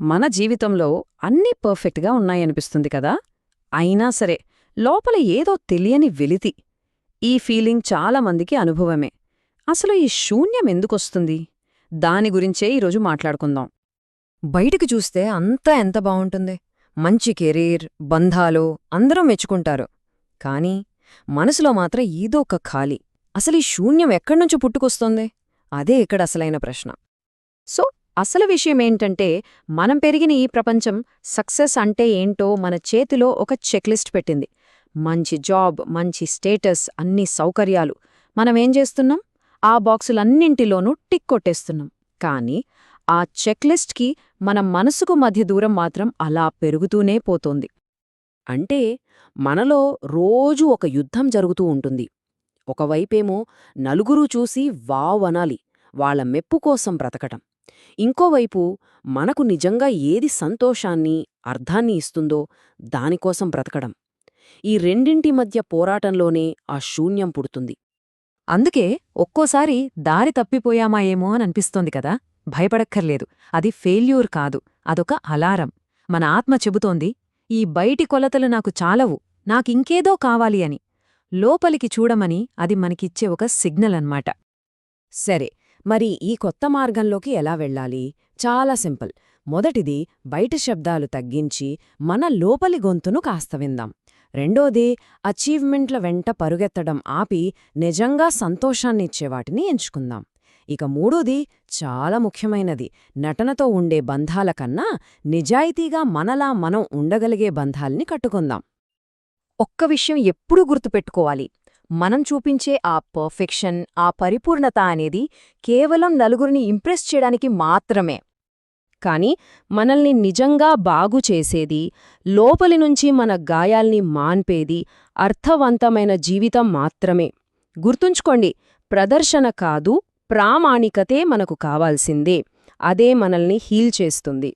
మన జీవితంలో అన్నీ పర్ఫెక్ట్గా ఉన్నాయనిపిస్తుంది కదా? అయినా సరే లోపల ఏదో తెలియని వెలితి. ఈ ఫీలింగ్ చాలామందికి అనుభవమే. అసలు ఈ శూన్యం ఎందుకొస్తుంది? దాని గురించే ఈరోజు మాట్లాడుకుందాం. బయటికి చూస్తే అంతా ఎంత బావుంటుంది? మంచి కెరీర్ బంధాలు అందరూ మెచ్చుకుంటారు. కానీ మనసులో మాత్రం ఏదో ఒక ఖాళీ. అసలు ఈ శూన్యం ఎక్కడ్నుంచి పుట్టుకొస్తుంది? అదే ఇక్కడ అసలైన ప్రశ్న. సో అసలు విషయమేంటంటే మనం పెరిగిన ఈ ప్రపంచం సక్సెస్ అంటే ఏంటో మన చేతిలో ఒక చెక్లిస్ట్ పెట్టింది. మంచి జాబ్ మంచి స్టేటస్ అన్ని సౌకర్యాలు. మనమేం చేస్తున్నాం? ఆ బాక్సులన్నింటిలోనూ టిక్ కొట్టేస్తున్నాం. కానీ ఆ చెక్లిస్ట్కి మన మనసుకు మధ్య దూరం మాత్రం అలా పెరుగుతూనే పోతోంది. అంటే మనలో రోజూ ఒక యుద్ధం జరుగుతూ ఉంటుంది. ఒకవైపేమో నలుగురూ చూసి వావ్ అనాలి వాళ్ళ మెప్పు కోసం బ్రతకటం. ఇంకోవైపు మనకు నిజంగా ఏది సంతోషాన్ని అర్థాన్ని ఇస్తుందో దానికోసం బ్రతకడం. ఈ రెండింటి మధ్య పోరాటంలోనే ఆ శూన్యం పుడుతుంది. అందుకే ఒక్కోసారి దారి తప్పిపోయామా ఏమో అనిపిస్తోంది కదా? భయపడక్కర్లేదు. అది ఫెయిల్యూర్ కాదు. అదొక అలారం. మన ఆత్మ చెబుతోంది ఈ బయటి కొలతలు నాకు చాలవు. నాకింకేదో కావాలి అని. లోపలికి చూడమని అది మనకిచ్చే ఒక సిగ్నల్ అన్నమాట. సరే మరి ఈ కొత్త మార్గంలోకి ఎలా వెళ్ళాలి? చాలా సింపుల్. మొదటిది బయట శబ్దాలు తగ్గించి మన లోపలి గొంతును కాస్త విందాం. రెండోది అచీవ్మెంట్ల వెంట పరుగెత్తడం ఆపి నిజంగా సంతోషాన్నిచ్చే వాటిని ఎంచుకుందాం. ఇక మూడోది చాలా ముఖ్యమైనది. నటనతో ఉండే బంధాల కన్నా నిజాయితీగా మనలా మనం ఉండగలిగే బంధాల్ని కట్టుకుందాం. ఒక్క విషయం ఎప్పుడూ గుర్తుపెట్టుకోవాలి. మనం చూపించే ఆ పర్ఫెక్షన్ ఆ పరిపూర్ణత అనేది కేవలం నలుగురిని ఇంప్రెస్ చేయడానికి మాత్రమే. కాని మనల్ని నిజంగా బాగు చేసేది లోపలి నుంచి మన గాయాల్ని మాన్పేది అర్థవంతమైన జీవితం మాత్రమే. గుర్తుంచుకోండి ప్రదర్శన కాదు ప్రామాణికతే మనకు కావాల్సిందే. అదే మనల్ని హీల్ చేస్తుంది.